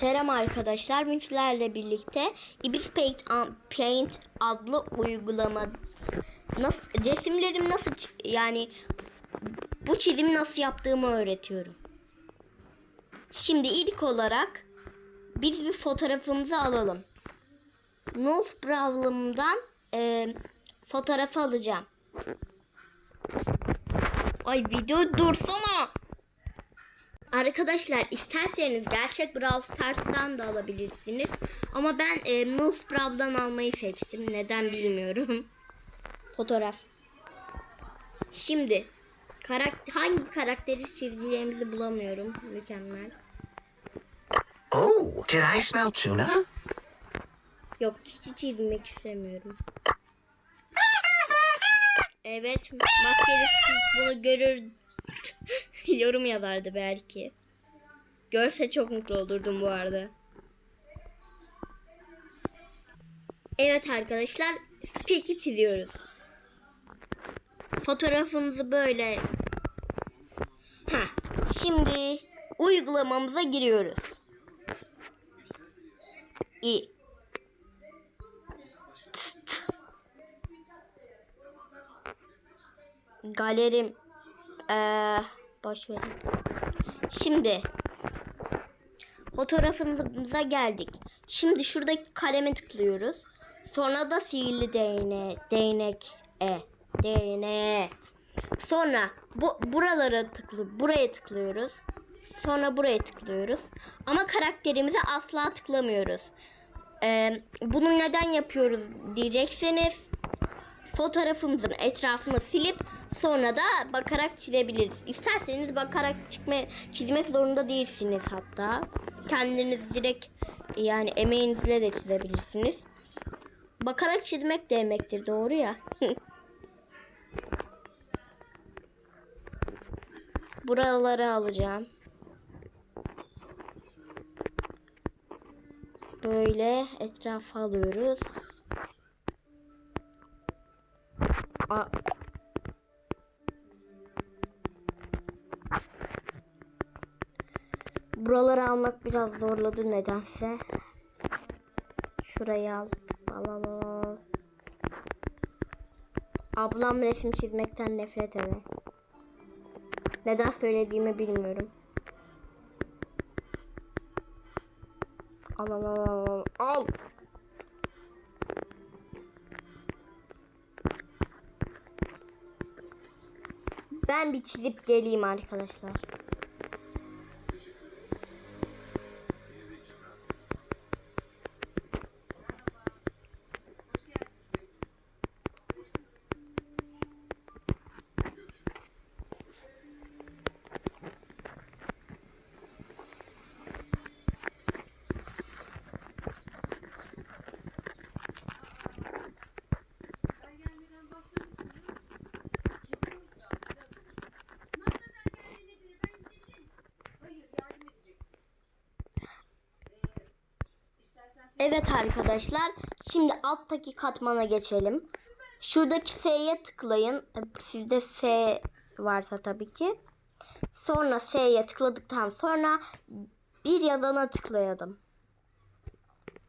Selam arkadaşlar. Münçlerle birlikte Ibis Paint, Paint adlı uygulama nasıl resimlerimi nasıl yani bu çizimi nasıl yaptığımı öğretiyorum. Şimdi ilk olarak biz bir fotoğrafımızı alalım. Nose Problem'dan e, fotoğrafı alacağım. Ay video dursana. Arkadaşlar isterseniz gerçek Brawl Stars'tan da alabilirsiniz. Ama ben e, Nose Brawl'dan almayı seçtim. Neden bilmiyorum. Fotoğraf. Şimdi karakter, hangi karakteri çizeceğimizi bulamıyorum. Mükemmel. Oh, did I smell tuna? Yok hiç çizmek istemiyorum. Evet maskeli bunu görür yorum yazardı belki. Görse çok mutlu olurdum bu arada. Evet arkadaşlar Speak'i çiziyoruz. Fotoğrafımızı böyle ha şimdi uygulamamıza giriyoruz. İyi. Galerim eee boş verin. Şimdi fotoğrafımıza geldik. Şimdi şuradaki kaleme tıklıyoruz. Sonra da sihirli değne, değnek e değneğe. Sonra bu buralara tıklı buraya tıklıyoruz. Sonra buraya tıklıyoruz. Ama karakterimize asla tıklamıyoruz. Ee, bunu neden yapıyoruz diyecekseniz fotoğrafımızın etrafını silip sonra da bakarak çizebiliriz. İsterseniz bakarak çıkma, çizmek zorunda değilsiniz hatta. Kendiniz direkt yani emeğinizle de çizebilirsiniz. Bakarak çizmek de emektir doğru ya. Buraları alacağım. Böyle etrafa alıyoruz. A Buraları almak biraz zorladı nedense. Şurayı al. Al al al. Ablam resim çizmekten nefret eder. Neden söylediğimi bilmiyorum. Al al al al. al. Ben bir çizip geleyim arkadaşlar. Evet arkadaşlar. Şimdi alttaki katmana geçelim. Şuradaki S'ye tıklayın. Sizde S varsa tabii ki. Sonra S'ye tıkladıktan sonra bir yazana tıklayalım.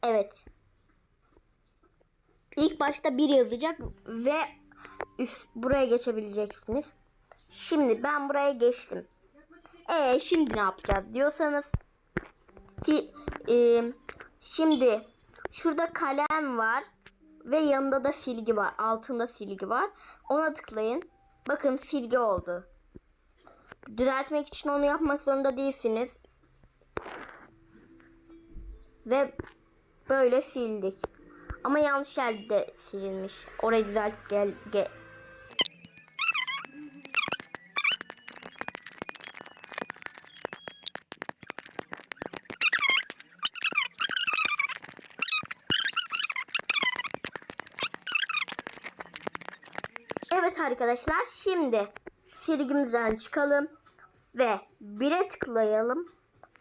Evet. İlk başta bir yazacak ve üst buraya geçebileceksiniz. Şimdi ben buraya geçtim. E şimdi ne yapacağız diyorsanız e, şimdi şurada kalem var ve yanında da silgi var. Altında silgi var. Ona tıklayın. Bakın silgi oldu. Düzeltmek için onu yapmak zorunda değilsiniz. Ve böyle sildik. Ama yanlış yerde silinmiş. Orayı düzelt gel, gel. Evet arkadaşlar şimdi silgimizden çıkalım ve 1'e tıklayalım.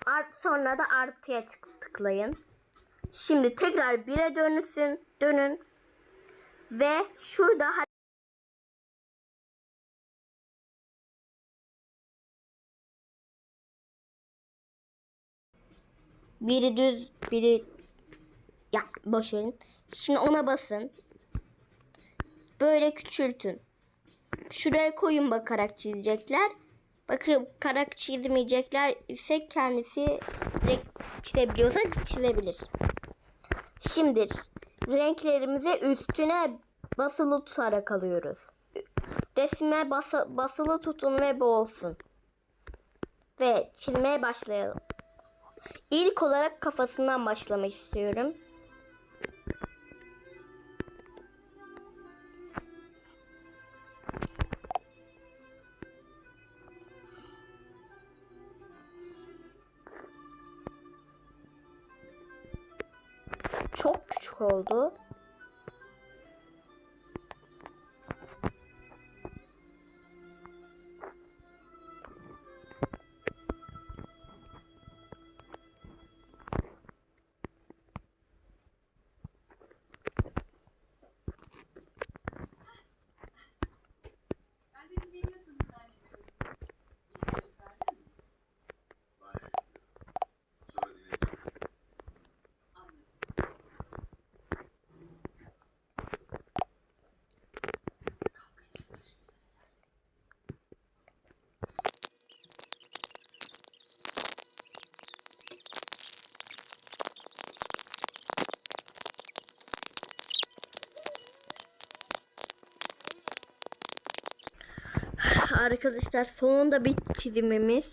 Art, sonra da artıya tık- tıklayın. Şimdi tekrar 1'e dönüsün, dönün ve şurada Biri düz, biri ya boş verin. Şimdi ona basın. Böyle küçültün. Şuraya koyun bakarak çizecekler. Bakıp karak çizmeyecekler ise kendisi direkt çizebiliyorsa çizebilir. Şimdi renklerimizi üstüne basılı tutarak alıyoruz. Resme bası, basılı tutun ve bu olsun. Ve çizmeye başlayalım. İlk olarak kafasından başlamak istiyorum. Çok küçük oldu. Arkadaşlar sonunda bitti çizimimiz.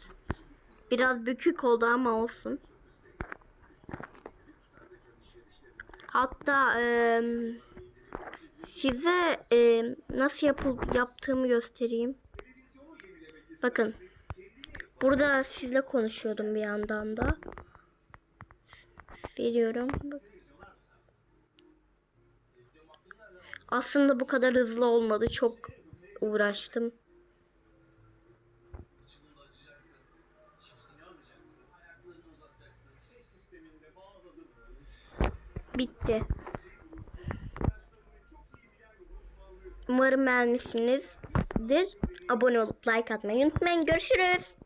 Biraz bükük oldu ama olsun. Hatta eee, size eee, nasıl yapıl yaptığımı göstereyim. Bakın. Burada sizle konuşuyordum bir yandan da. Veriyorum. Aslında bu kadar hızlı olmadı. Çok uğraştım. Bitti. Umarım beğenmişsinizdir. Abone olup like atmayı unutmayın. Görüşürüz.